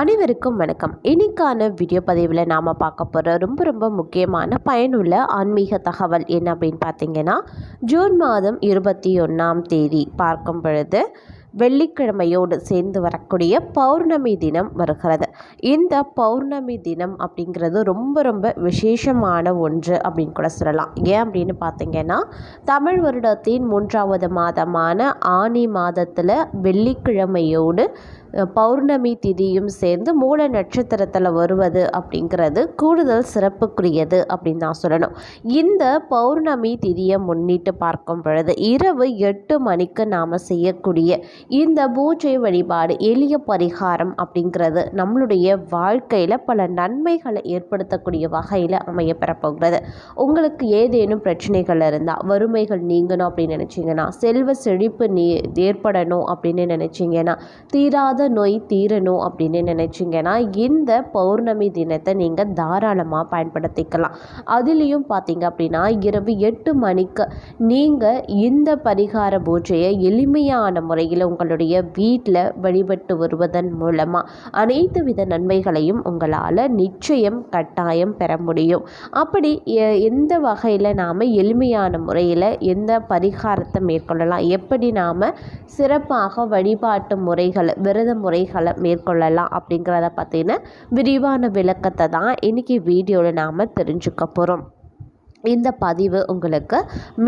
அனைவருக்கும் வணக்கம். இன்னைக்கான வீடியோ பதிவில் நாம் பார்க்க போகிற ரொம்ப ரொம்ப முக்கியமான பயனுள்ள ஆன்மீக தகவல் என்ன அப்படின்னு பார்த்தீங்கன்னா ஜூன் மாதம் இருபத்தி ஒன்றாம் தேதி பார்க்கும் பொழுது வெள்ளிக்கிழமையோடு சேர்ந்து வரக்கூடிய பௌர்ணமி தினம் வருகிறது. இந்த பௌர்ணமி தினம் அப்படிங்கிறது ரொம்ப ரொம்ப விசேஷமான ஒன்று அப்படின்னு கூட சொல்லலாம். ஏன் அப்படின்னு பார்த்தீங்கன்னா தமிழ் வருடத்தின் மூன்றாவது மாதமான ஆனி மாதத்தில் வெள்ளிக்கிழமையோடு பௌர்ணமி திதியும் சேர்ந்து மூல நட்சத்திரத்தில் வருவது அப்படிங்கிறது கூடுதல் சிறப்புக்குரியது அப்படின்னு தான் சொல்லணும். இந்த பௌர்ணமி திதியை முன்னிட்டு பார்க்கும் பொழுது இரவு எட்டு மணிக்கு நாம் செய்யக்கூடிய இந்த பூஜை வழிபாடு எளிய பரிகாரம் அப்படிங்கிறது நம்மளுடைய வாழ்க்கையில் பல நன்மைகளை ஏற்படுத்தக்கூடிய வகையில் அமைய பெறப்போகிறது. உங்களுக்கு ஏதேனும் பிரச்சனைகள் இருந்தால் வறுமைகள் நீங்கணும் அப்படின்னு நினச்சிங்கன்னா செல்வ செழிப்பு நீ ஏற்படணும் அப்படின்னு நினச்சிங்கன்னா தீராத நோய் தீரணும் அப்படின்னு நினச்சிங்கன்னா இந்த பௌர்ணமி தினத்தை நீங்கள் தாராளமாக பயன்படுத்திக்கலாம். அதுலேயும் பார்த்தீங்க அப்படின்னா இரவு எட்டு மணிக்கு நீங்கள் இந்த பரிகார பூஜையை எளிமையான முறையில் உங்களுடைய வீட்டில் வழிபட்டு வருவதன் மூலமாக அனைத்து வித நன்மைகளையும் உங்களால் நிச்சயம் கட்டாயம் பெற முடியும். அப்படி எந்த வகையில் நாம் எளிமையான முறையில் எந்த பரிகாரத்தை மேற்கொள்ளலாம்? எப்படி நாம் சிறப்பாக வழிபாட்டு முறைகளை விரத முறைகளை மேற்கொள்ளலாம் அப்படிங்கிறத பற்றின விரிவான விளக்கத்தை தான் இன்றைக்கி வீடியோவில் நாம் தெரிஞ்சுக்க போகிறோம் இந்த பதிவு உங்களுக்கு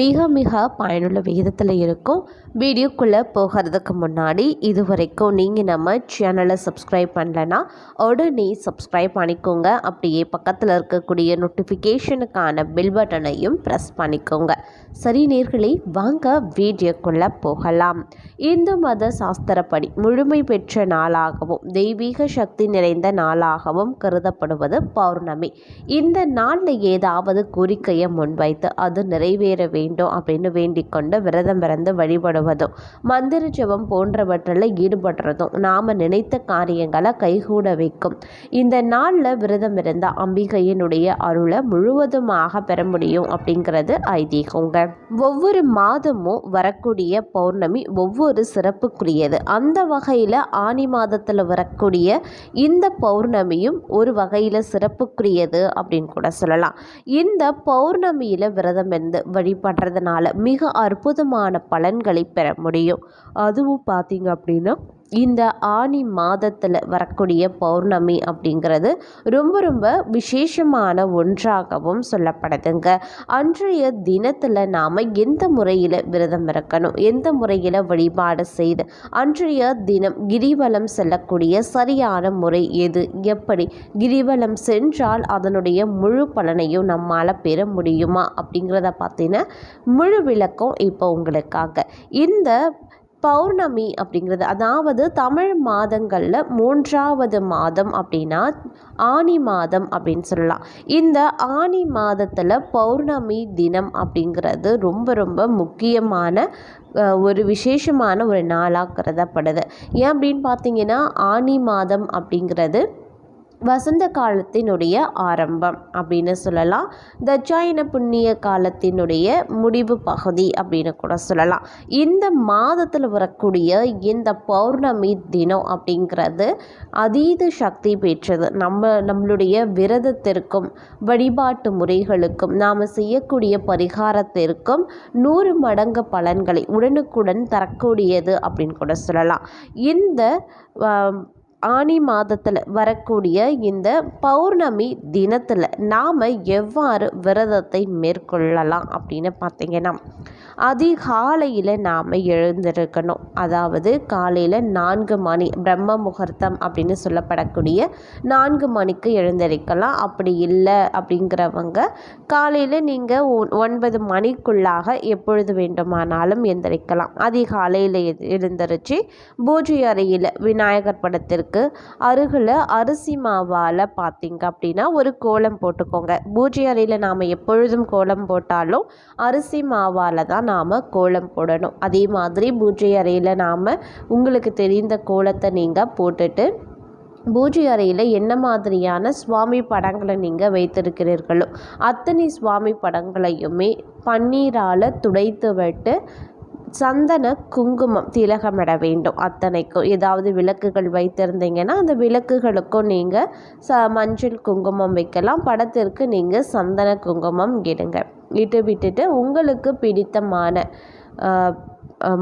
மிக மிக பயனுள்ள விகிதத்தில் இருக்கும். வீடியோக்குள்ளே போகிறதுக்கு முன்னாடி இது வரைக்கும் நீங்கள் நம்ம சேனலை சப்ஸ்கிரைப் பண்ணலன்னா உடனே சப்ஸ்கிரைப் பண்ணிக்கோங்க. அப்படியே பக்கத்தில் இருக்கக்கூடிய நோட்டிஃபிகேஷனுக்கான பில் பட்டனையும் ப்ரெஸ் பண்ணிக்கோங்க. சரி நேர்களே வாங்க வீடியோக்குள்ளே போகலாம். இந்து மத சாஸ்திரப்படி முழுமை பெற்ற நாளாகவும் தெய்வீக சக்தி நிறைந்த நாளாகவும் கருதப்படுவது பௌர்ணமி. இந்த நாளில் ஏதாவது கோரிக்கையை முன்வைத்து அது நிறைவேற வேண்டும் அப்படின்னு வேண்டிக் கொண்டு விரதம் பிறந்து வழிபடுவதும் மந்திர ஜபம் போன்றவற்றில் ஈடுபடுறதும் நாம் நினைத்த காரியங்களை கைகூட வைக்கும். இந்த நாளில் விரதம் இருந்த அம்பிகையினுடைய அருளை முழுவதுமாக பெற முடியும் அப்படிங்கிறது ஐதீகங்க. ஒவ்வொரு மாதமும் வரக்கூடிய பௌர்ணமி ஒவ்வொரு சிறப்புக்குரியது. அந்த வகையில் ஆனி மாதத்தில் வரக்கூடிய இந்த பௌர்ணமியும் ஒரு வகையில் சிறப்புக்குரியது அப்படின்னு கூட சொல்லலாம். இந்த பௌர் பௌர்ணமியில் விரதம் இருந்து வழிபடுறதுனால மிக அற்புதமான பலன்களை பெற முடியும். அதுவும் பார்த்தீங்க அப்படின்னா இந்த ஆனி மாதத்தில் வரக்கூடிய பௌர்ணமி அப்படிங்கிறது ரொம்ப ரொம்ப விசேஷமான ஒன்றாகவும் சொல்லப்படுதுங்க. அன்றைய தினத்தில் நாம் எந்த முறையில் விரதம் இருக்கணும்? எந்த முறையில் வழிபாடு செய்து அன்றைய தினம் கிரிவலம் செல்லக்கூடிய சரியான முறை எது? எப்படி கிரிவலம் சென்றால் அதனுடைய முழு பலனையும் நம்மால் பெற முடியுமா? அப்படிங்கிறத பார்த்தீங்கன்னா முழு விளக்கம் இப்போ உங்களுக்காக. இந்த பௌர்ணமி அப்படிங்கிறது அதாவது தமிழ் மாதங்களில் மூன்றாவது மாதம் அப்படின்னா ஆனி மாதம் அப்படின்னு சொல்லலாம். இந்த ஆனி மாதத்தில் பௌர்ணமி தினம் அப்படிங்கிறது ரொம்ப ரொம்ப முக்கியமான ஒரு விசேஷமான ஒரு நாளாக கருதப்படுது ஏன் அப்படின்னு பார்த்தீங்கன்னா ஆனி மாதம் அப்படிங்கிறது வசந்த காலத்தினுடைய ஆரம்பம் அப்படின்னு சொல்லலாம். தட்சாயன புண்ணிய காலத்தினுடைய முடிவு பகுதி அப்படின்னு கூட சொல்லலாம். இந்த மாதத்தில் வரக்கூடிய இந்த பௌர்ணமி தினம் அப்படிங்கிறது அதீத சக்தி பெற்றது. நம்ம நம்மளுடைய விரதத்திற்கும் வழிபாட்டு முறைகளுக்கும் நாம் செய்யக்கூடிய பரிகாரத்திற்கும் நூறு மடங்கு பலன்களை உடனுக்குடன் தரக்கூடியது அப்படின்னு கூட சொல்லலாம். இந்த ஆனி மாதத்தில் வரக்கூடிய இந்த பௌர்ணமி தினத்தில் நாம் எவ்வாறு விரதத்தை மேற்கொள்ளலாம் அப்படின்னு பார்த்தீங்கன்னா அதிகாலையில் நாம் எழுந்திருக்கணும். அதாவது காலையில் நான்கு மணி பிரம்ம முகூர்த்தம் அப்படின்னு சொல்லப்படக்கூடிய நான்கு மணிக்கு எழுந்திருக்கலாம். அப்படி இல்லை அப்படிங்கிறவங்க காலையில் நீங்கள் ஒன்பது மணிக்குள்ளாக எப்பொழுது வேண்டுமானாலும் எந்திரிக்கலாம். அதிகாலையில் எழுந்திரிச்சு பூஜை அறையில் விநாயகர் படத்திற்கு அதுக்கு அருகில் அரிசி மாவால் பார்த்திங்க அப்படின்னா ஒரு கோலம் போட்டுக்கோங்க. பூஜை அறையில் நாம் எப்பொழுதும் கோலம் போட்டாலும் அரிசி மாவால் தான் நாம் கோலம் போடணும். அதே மாதிரி பூஜை அறையில் நாம் உங்களுக்கு தெரிந்த கோலத்தை நீங்கள் போட்டுட்டு பூஜை அறையில் என்ன மாதிரியான சுவாமி படங்களை நீங்கள் வைத்திருக்கிறீர்களோ அத்தனை சுவாமி படங்களையுமே பன்னீரால் துடைத்து விட்டு சந்தன குங்குமம் திலகமிட வேண்டும். அத்தனைக்கும் ஏதாவது விளக்குகள் வைத்திருந்தீங்கன்னா அந்த விளக்குகளுக்கும் நீங்கள் ச மஞ்சள் குங்குமம் வைக்கலாம். படத்திற்கு நீங்கள் சந்தன குங்குமம் இடுங்க. இட்டு விட்டுட்டு உங்களுக்கு பிடித்தமான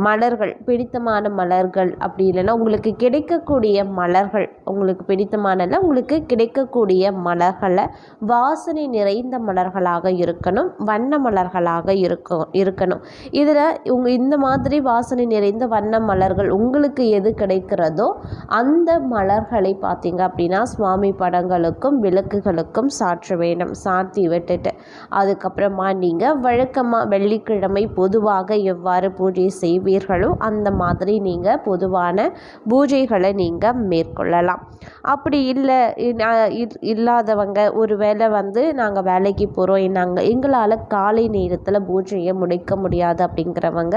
மலர்கள் பிடித்தமான மலர்கள் அப்படி இல்லைன்னா உங்களுக்கு கிடைக்கக்கூடிய மலர்கள் உங்களுக்கு பிடித்தமானல உங்களுக்கு கிடைக்கக்கூடிய மலர்களை வாசனை நிறைந்த மலர்களாக இருக்கணும் வண்ண மலர்களாக இருக்கும் இருக்கணும். இதில் உங்கள் இந்த மாதிரி வாசனை நிறைந்த வண்ண மலர்கள் உங்களுக்கு எது கிடைக்கிறதோ அந்த மலர்களை பார்த்தீங்க அப்படின்னா சுவாமி படங்களுக்கும் விளக்குகளுக்கும் சாற்ற வேண்டும் சாத்தி விட்டுட்டு. அதுக்கப்புறமா நீங்கள் வழக்கமாக வெள்ளிக்கிழமை பொதுவாக எவ்வாறு பூஜை செய்வீர்களோ அந்த மாதிரி நீங்கள் பொதுவான பூஜைகளை நீங்கள் மேற்கொள்ளலாம். அப்படி இல்லை இல்லாதவங்க ஒரு வேளை வந்து நாங்கள் வேலைக்கு போகிறோம் நாங்கள் எங்களால் காலை நேரத்தில் பூஜையை முடிக்க முடியாது அப்படிங்கிறவங்க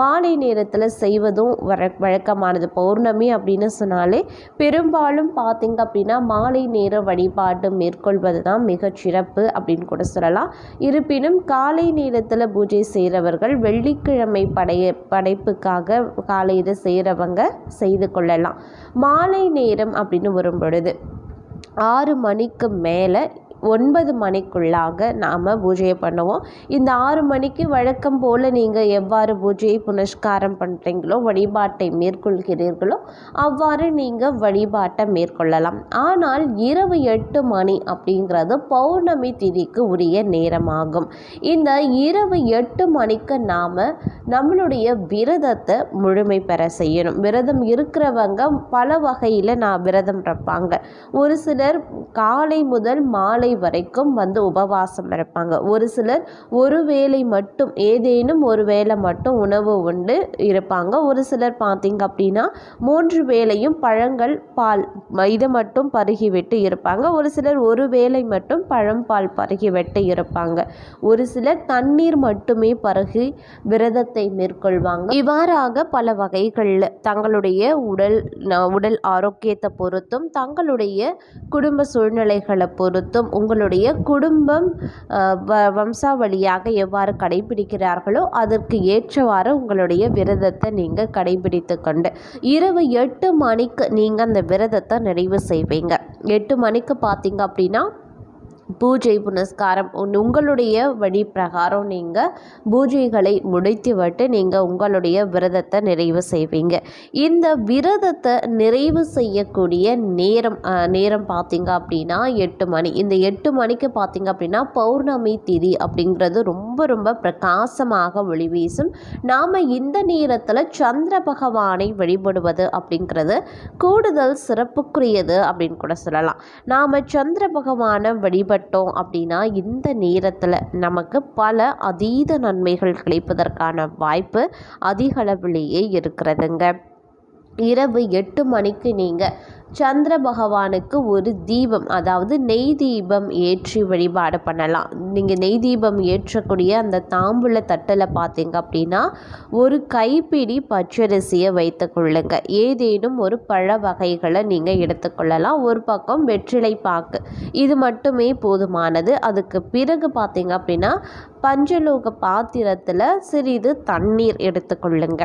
மாலை நேரத்தில் செய்வதும் வர வழக்கமானது. பௌர்ணமி அப்படின்னு சொன்னாலே பெரும்பாலும் பார்த்திங்க அப்படின்னா மாலை நேர வழிபாடு மேற்கொள்வது தான் மிகச்சிறப்பு அப்படின்னு கூட சொல்லலாம். இருப்பினும் காலை நேரத்தில் பூஜை செய்கிறவர்கள் வெள்ளிக்கிழமை படைய படைப்புக்காக காலையில் செய்கிறவங்க செய்து கொள்ளலாம். மாலை நேரம் அப்படின்னு வரும் பொழுது ஆறு மணிக்கு மேலே ஒன்பது மணிக்குள்ளாக நாம் பூஜையை பண்ணுவோம். இந்த ஆறு மணிக்கு வழக்கம் போல் நீங்கள் எவ்வாறு பூஜையை புனஸ்காரம் பண்ணுறீங்களோ வழிபாட்டை மேற்கொள்கிறீர்களோ அவ்வாறு நீங்கள் வழிபாட்டை மேற்கொள்ளலாம். ஆனால் இரவு எட்டு மணி அப்படிங்கிறது பௌர்ணமி திதிக்கு உரிய நேரமாகும். இந்த இரவு எட்டு மணிக்கு நாம் நம்மளுடைய விரதத்தை முழுமை பெற செய்யணும். விரதம் இருக்கிறவங்க பல வகையில் நான் விரதம் இருப்பாங்க. ஒரு சிலர் காலை முதல் மாலை மாலை வரைக்கும் வந்து உபவாசம் இருப்பாங்க. ஒரு சிலர் ஒரு வேளை மட்டும் ஏதேனும் ஒரு வேளை மட்டும் உணவு உண்டு இருப்பாங்க. ஒரு சிலர் பார்த்தீங்க அப்படின்னா மூன்று வேளையும் பழங்கள் பால் இதை மட்டும் பருகிவிட்டு இருப்பாங்க. ஒரு சிலர் ஒரு வேளை மட்டும் பழம் பால் பருகிவிட்டு இருப்பாங்க. ஒரு சிலர் தண்ணீர் மட்டுமே பருகி விரதத்தை மேற்கொள்வாங்க. இவ்வாறாக பல வகைகளில் தங்களுடைய உடல் உடல் ஆரோக்கியத்தை பொறுத்தும் தங்களுடைய குடும்ப சூழ்நிலைகளை பொறுத்தும் உங்களுடைய குடும்பம் வ வம்சாவளியாக எவ்வாறு கடைபிடிக்கிறார்களோ அதற்கு ஏற்றவாறு உங்களுடைய விரதத்தை நீங்கள் கடைபிடித்து கொண்டு இரவு எட்டு மணிக்கு நீங்கள் அந்த விரதத்தை நிறைவு செய்வீங்க. எட்டு மணிக்கு பார்த்தீங்க அப்படின்னா பூஜை புனஸ்காரம் உங்களுடைய வழி பிரகாரம் நீங்கள் பூஜைகளை முடித்துவிட்டு நீங்கள் உங்களுடைய விரதத்தை நிறைவு செய்வீங்க. இந்த விரதத்தை நிறைவு செய்யக்கூடிய நேரம் நேரம் பார்த்தீங்க அப்படின்னா எட்டு மணி. இந்த எட்டு மணிக்கு பார்த்தீங்க அப்படின்னா பௌர்ணமி திதி அப்படிங்கிறது ரொம்ப ரொம்ப பிரகாசமாக ஒளி வீசும் நாம் இந்த நேரத்தில் சந்திர பகவானை வழிபடுவது அப்படிங்கிறது கூடுதல் சிறப்புக்குரியது அப்படின்னு கூட சொல்லலாம். நாம் சந்திர பகவானை வழிபட்டு ஈடுபட்டோம் அப்படின்னா இந்த நேரத்தில் நமக்கு பல அதீத நன்மைகள் கிடைப்பதற்கான வாய்ப்பு அதிகளவிலேயே இருக்கிறதுங்க. இரவு எட்டு மணிக்கு நீங்கள் சந்திர பகவானுக்கு ஒரு தீபம் அதாவது நெய் தீபம் ஏற்றி வழிபாடு பண்ணலாம். நீங்கள் நெய் தீபம் ஏற்றக்கூடிய அந்த தாம்பூல தட்டில் பார்த்தீங்க அப்படின்னா ஒரு கைப்பிடி பச்சரிசியை வைத்து கொள்ளுங்க. ஏதேனும் ஒரு பழ வகைகளை நீங்கள் எடுத்துக்கொள்ளலாம் ஒரு பக்கம் வெற்றிலை பாக்கு இது மட்டுமே போதுமானது. அதுக்கு பிறகு பார்த்தீங்க அப்படின்னா பஞ்சலோக பாத்திரத்தில் சிறிது தண்ணீர் எடுத்துக்கொள்ளுங்க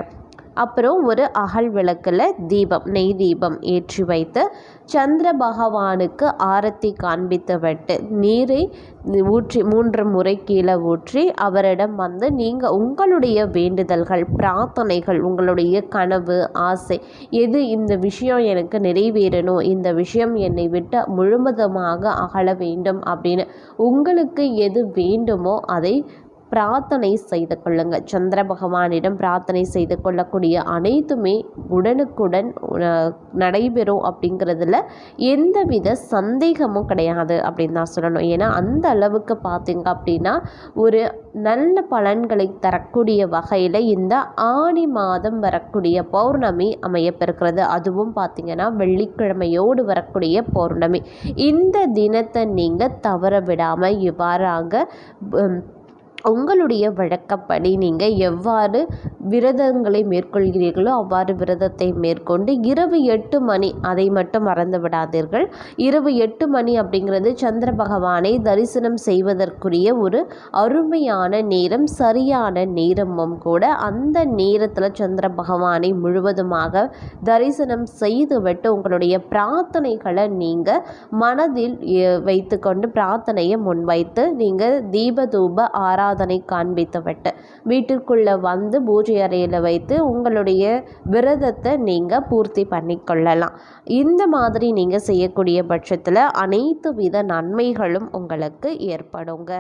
அப்புறம் ஒரு அகல் விளக்கில் தீபம் நெய் தீபம் ஏற்றி வைத்து சந்திர பகவானுக்கு ஆரத்தி காண்பித்து விட்டு நீரை ஊற்றி மூன்று முறை கீழே ஊற்றி அவரிடம் வந்து நீங்கள் உங்களுடைய வேண்டுதல்கள் பிரார்த்தனைகள் உங்களுடைய கனவு ஆசை எது இந்த விஷயம் எனக்கு நிறைவேறணும் இந்த விஷயம் என்னை விட்டு முழுவதுமாக அகல வேண்டும் அப்படின்னு உங்களுக்கு எது வேண்டுமோ அதை பிரார்த்தனை செய்து கொள்ளுங்கள். சந்திர பகவானிடம் பிரார்த்தனை செய்து கொள்ளக்கூடிய அனைத்துமே உடனுக்குடன் நடைபெறும் அப்படிங்கிறதுல எந்தவித சந்தேகமும் கிடையாது அப்படின்னு தான் சொல்லணும். ஏன்னா அந்த அளவுக்கு பார்த்தீங்க அப்படின்னா ஒரு நல்ல பலன்களை தரக்கூடிய வகையில் இந்த ஆணி மாதம் வரக்கூடிய பௌர்ணமி அமையப்பெறுகிறது. அதுவும் பார்த்திங்கன்னா வெள்ளிக்கிழமையோடு வரக்கூடிய பௌர்ணமி. இந்த தினத்தை நீங்கள் தவற விடாமல் இவ்வாறாக உங்களுடைய வழக்கப்படி நீங்கள் எவ்வாறு விரதங்களை மேற்கொள்கிறீர்களோ அவ்வாறு விரதத்தை மேற்கொண்டு இரவு எட்டு மணி அதை மட்டும் மறந்து விடாதீர்கள். இரவு எட்டு மணி அப்படிங்கிறது சந்திர பகவானை தரிசனம் செய்வதற்குரிய ஒரு அருமையான நேரம் சரியான நேரமும் கூட அந்த நேரத்தில் சந்திர பகவானை முழுவதுமாக தரிசனம் செய்துவிட்டு உங்களுடைய பிரார்த்தனைகளை நீங்கள் மனதில் வைத்துக்கொண்டு பிரார்த்தனையை முன்வைத்து நீங்கள் தீபதூப ஆரா ஆராதனை காண்பித்துவிட்டு வீட்டிற்குள்ளே வந்து பூஜை அறையில் வைத்து உங்களுடைய விரதத்தை நீங்கள் பூர்த்தி பண்ணிக்கொள்ளலாம். இந்த மாதிரி நீங்கள் செய்யக்கூடிய பட்சத்தில் அனைத்து வித நன்மைகளும் உங்களுக்கு ஏற்படுங்க.